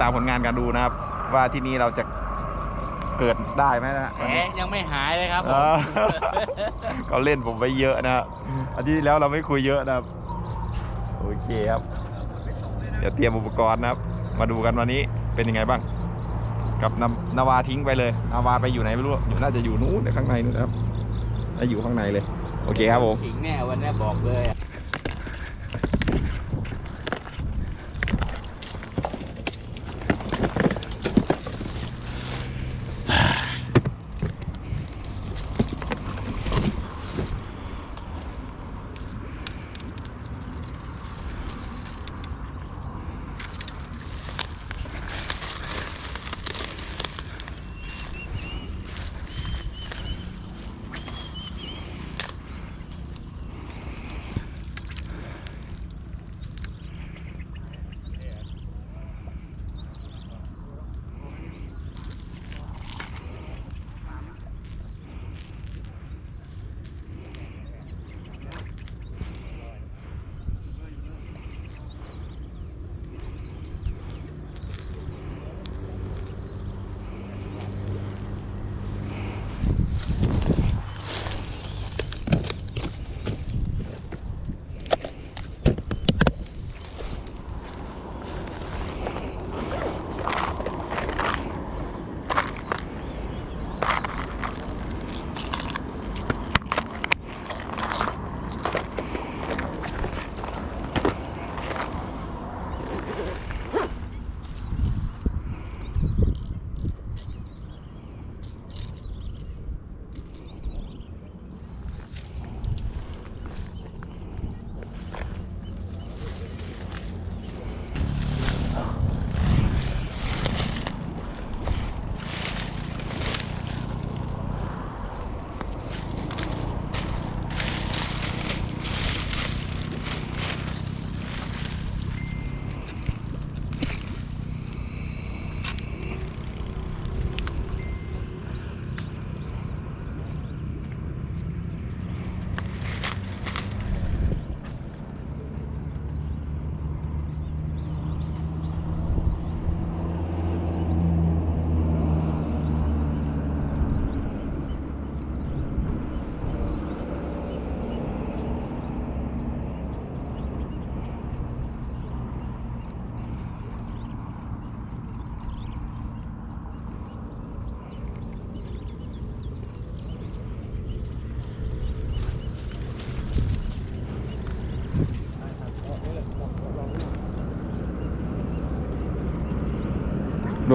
ตามผลงานกันดูนะครับ ว่าที่นี่เราจะเกิดได้ไหมนะแผลยังไม่หายเลยครับผเอมอ เขาเล่นผมไปเยอะนะครับอาทิตย์ที่แล้วเราไม่คุยเยอะนะครับ โอเคครับ เดี๋ยวเตรียมอุปกรณ์นะครับ มาดูกันวันนี้เป็นยังไงบ้าง กับนำนาวาทิ้งไปเลยนาวาไปอยู่ไหนไม่รู้อยู่น่าจะอยู่นู้นในข้างในนู้นนะครับน่าอยู่ข้างในเลย โอเคครับผม ขิงแน่วันนี้บอกเลยอะ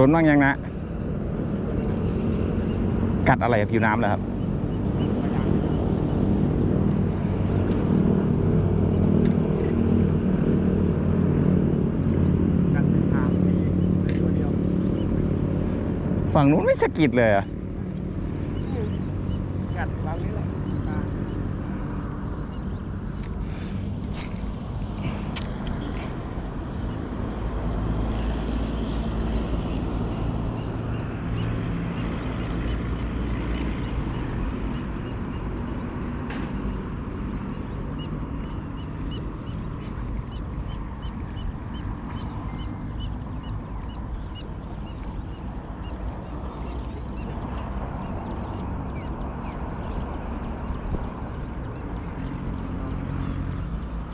นบ้างยังนะ กัดอะไรผิวน้ำเหรอครับฝั่งนู้นไม่สะกิดเลยอะกัดครั้งนี้แหละ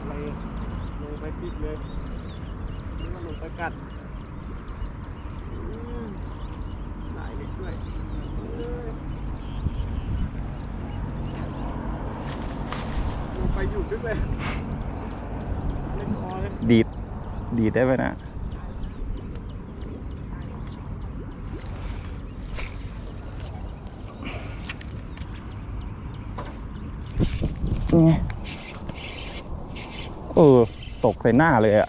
อะไรลงไปปิดเลยนี่มันลงไปกัดอืมหลายเล็กด้วยเอ้ยลง ไปหยุดด้วยเลยเล่นคอเลยดีด ดีดได้ไหมนะไงเออ ตกใส่หน้าเลยอะ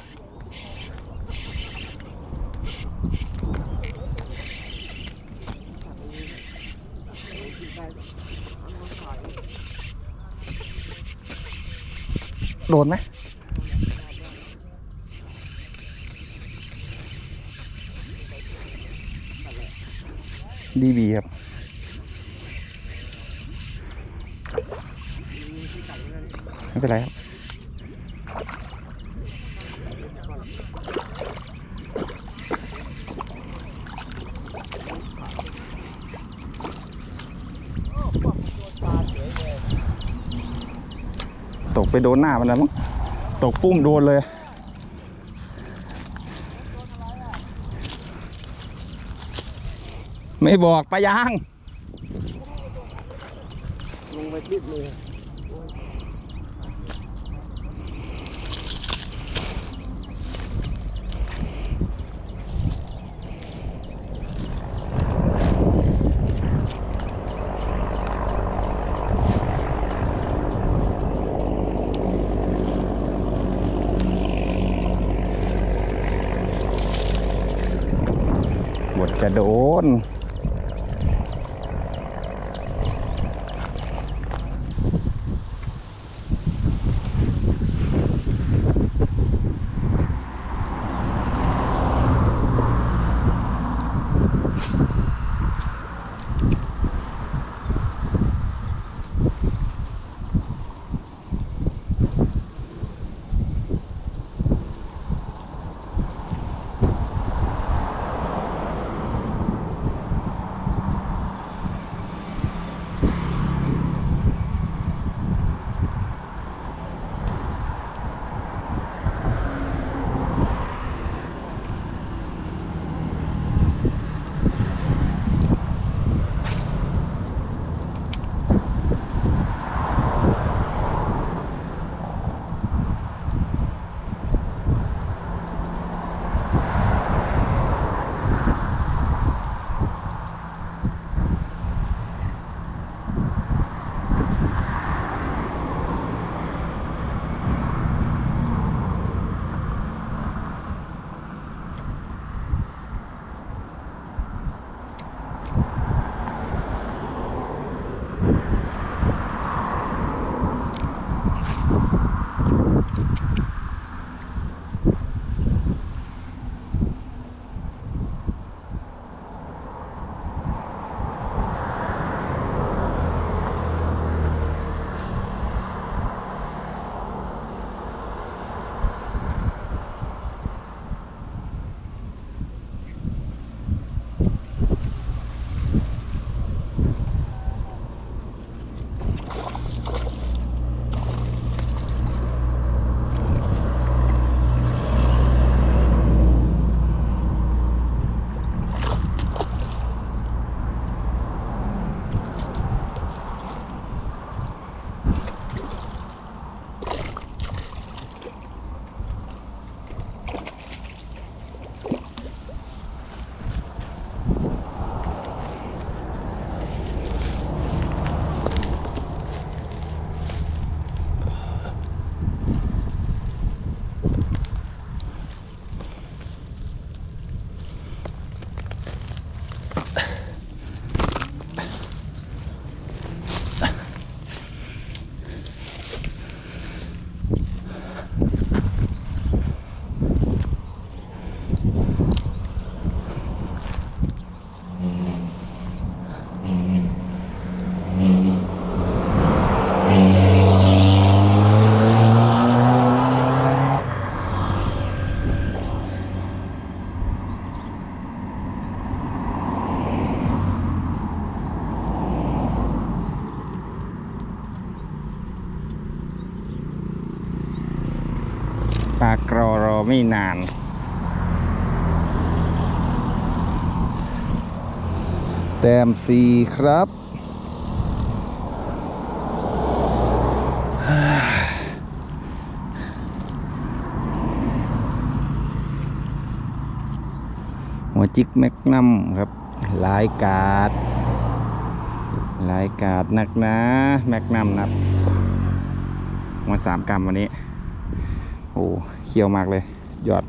โดนไหมดีบีครับ ไม่เป็นไรครับ ไปโดนหน้ามันแล้วมั้งตกปุ้มโดนเลย ไม่บอกปะยาง ลงไปปิดเลย โดน นาน แต้มสีครับ หัวจิกแมกนัมครับลายกาดลายกาดนักนะ แมกนัมนะครับมาสามกรัมวันนี้ โอ้เคี่ยวมากเลย ยอด